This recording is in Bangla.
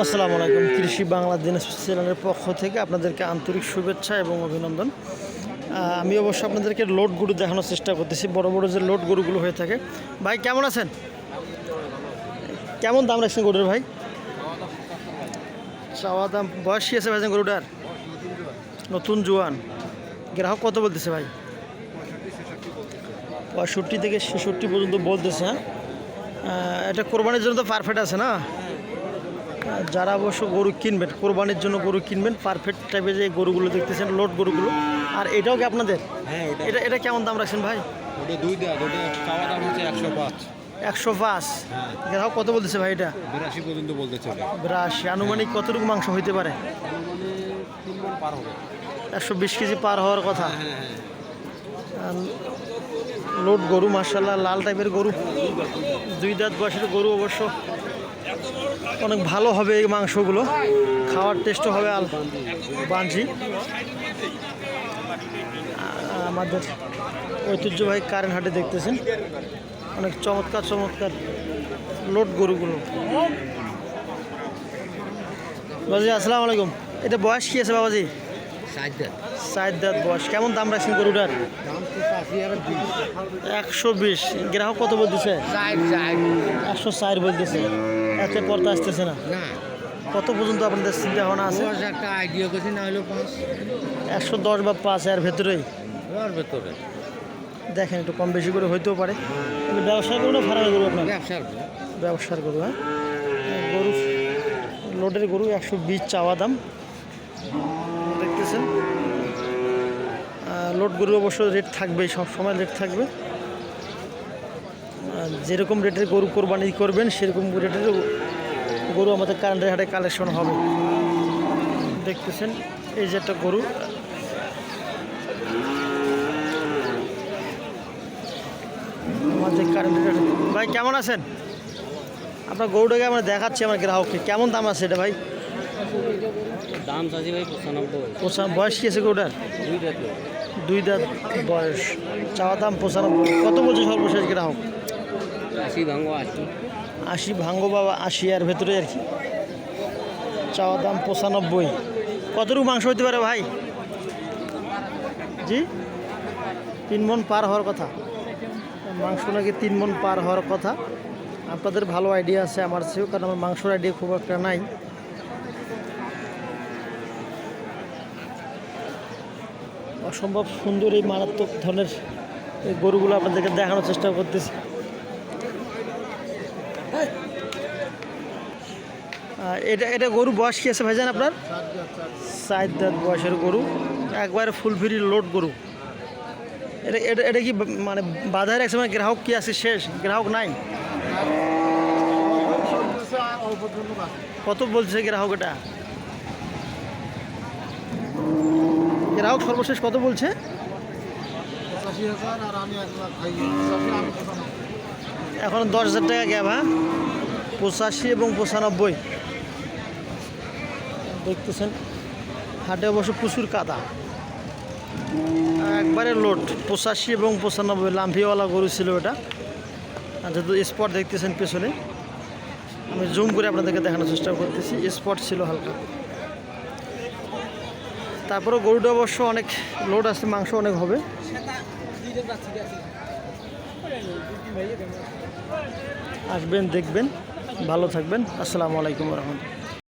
আসসালামু আলাইকুম। কৃষি বাংলাদেশ চ্যানেলের পক্ষ থেকে আপনাদেরকে আন্তরিক শুভেচ্ছা এবং অভিনন্দন। আমি অবশ্য আপনাদেরকে লোড গরু দেখানোর চেষ্টা করতেছি। বড় বড় যে লোড গরুগুলো হয়ে থাকে। ভাই, কেমন আছেন? কেমন দাম রাখছেন গরুর ভাই? চাওয়া দাম, বয়স আছে ভাইজান গরুটার? নতুন জোয়ান। গ্রাহক কত বলতেছে ভাই? পঁয়ষট্টি থেকে ছেষট্টি পর্যন্ত বলতেছে হ্যাঁ? এটা কোরবানির জন্য তো পারফেক্ট আছে না? যারা অবশ্য গরু কিনবেন কোরবানির জন্য গরু কিনবেন পারফেক্ট টাইপের যে গরুগুলো দেখতেছেন লোড গরুগুলো। আর এটাও কি আপনাদের? হ্যাঁ এটা। এটা কেমন দাম রাখছেন ভাই? ওটা দুই দেওয়া ওটা চাওয়া দাম হচ্ছে একশো পাঁচ। একশো পাঁচ? হ্যাঁ। গ্রাহক কত বলতেছে ভাই এটা? বিরাশি পর্যন্ত বলতেছে বিরাশি। আনুমানিক কতটুকু মাংস হইতে পারে? তিন পার হবে। একশো বিশ কেজি পার হওয়ার কথা? হ্যাঁ হ্যাঁ লোড গরু মার্শাল্লাহ লাল টাইপের গরু। দুই দাঁত বয়সের গরু অবশ্য। অনেক ভালো হবে এই মাংসগুলো। খাওয়ার টেস্টও হবে আল বাঞ্জি আমাদের ঐতিহ্যবাহী কারেন্ট হাটে দেখতেছেন। অনেক চমৎকার চমৎকার লোড গরুগুলো। বাবাজি আসসালামু আলাইকুম। এটা বয়স কি আছে বাবাজি? সাইড দাঁত। বয়স। কেমন দাম রাখছেন গরুটার? একশো বিশ। গ্রাহক কত বলতেছে? একশো ষাট বলতেছে। এতে পড়তে আসতেছে না। না। কত পর্যন্ত আপনাদের চিন্তা ভাবনা আছে একটা আইডিয়া করছি না হলেও পাঁচ। একশো দশ বা পাঁচ এর ভেতরেই। ভেতরে। দেখেন একটু কম বেশি করে হইতেও পারে। কিন্তু ব্যবসা করব না ফার্মে করব আপনার? ব্যবসার ব্যবসার গরু হ্যাঁ? গরু লোডের গরু একশো বিশ চাওয়া দাম। দেখতেছেন? লোড গরু অবশ্য রেট থাকবেই সব সময় রেট থাকবে। যেরকম রেটের গরু কোরবানি করবেন সেরকম রেটের গরু আমাদের কারেন্টের হাটে কালেকশন হবে। দেখতেছেন এই যে একটা গরু। আমাদের কারেন্টের হাটে ভাই কেমন আছেন? আপনার গরুটাকে আমরা দেখাচ্ছি আমার গ্রাহককে। কেমন দাম আছে এটা ভাই? দাম ভাই পঁচানব্বই। বয়স কি আছে গরুটার? দুই দাঁত বয়স। চাওয়া দাম পঁচানব্বই। কত বলছে সর্বশেষ গ্রাহক? আশি ভাঙ্গ আশি। আশি ভাঙ্গো বাবা আশি আর ভেতরে আর কি। চাওয়া দাম পঁচানব্বই। কতটুকু মাংস হইতে পারে ভাই? জি? তিন মন পার হওয়ার কথা। মাংস নাকি তিন মন পার হওয়ার কথা। আপনাদের ভালো আইডিয়া আছে আমার চেয়েও, কারণ আমার মাংসর আইডিয়া খুব একটা নাই। অসম্ভব সুন্দর এই মারাত্মক ধরনের গরুগুলো আপনাদেরকে দেখানোর চেষ্টা করতেছি। এটা এটা গরু বয়স কি আছে ভাইজান আপনার? সাত দাঁত বয়সের গরু। একবারে ফুল ফ্রি লোড গরু। এটা এটা এটা কি মানে বাধার এক সময় গ্রাহক কি আছে শেষ? গ্রাহক নাই? কত বলছে গ্রাহক এটা? গ্রাহক সর্বশেষ কত বলছে? এখন দশ হাজার টাকা গ্যাপ হ্যাঁ? পঁচাশি এবং পঁচানব্বই। দেখতেছেন, হাটে অবশ্য প্রচুর কাদা। একবারে লোড, পঁচাশি এবং পঁচানব্বই লাম্ভিওয়ালা গরু ছিল এটা। যেহেতু স্পট দেখতেছেন পেছনে, আমি জুম করে আপনাদেরকে দেখানোর চেষ্টা করতেছি স্পট ছিল হালকা। তারপরে গরুটা অবশ্য অনেক লোড আছে, মাংস অনেক হবে। আসবেন দেখবেন ভালো থাকবেন। আসসালামু আলাইকুম রহমতুল্লাহ।